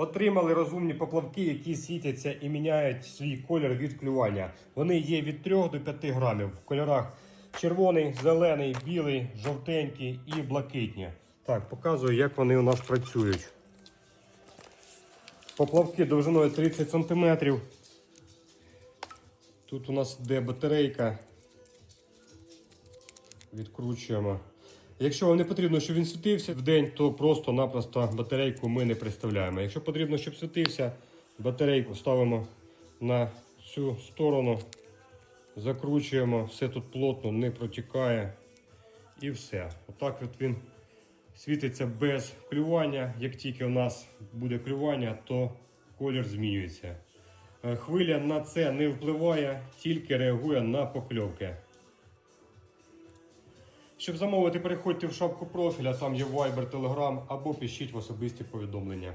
Отримали розумні поплавки, які світяться і міняють свій колір від клювання. Вони є від 3 до 5 грамів в кольорах червоний, зелений, білий, жовтенький і блакитні. Так, показую, як вони у нас працюють. Поплавки довжиною 30 см. Тут у нас йде батарейка. Відкручуємо. Якщо вам не потрібно, щоб він світився в день, то просто-напросто батарейку ми не представляємо. Якщо потрібно, щоб світився, батарейку ставимо на цю сторону, закручуємо, все тут плотно, не протікає. І все. Отак от він світиться без клювання. Як тільки у нас буде клювання, то колір змінюється. Е, Хвиля на це не впливає, тільки реагує на покльовки. Щоб замовити, переходьте в шапку профіля, там є Viber, Telegram або пишіть в особисті повідомлення.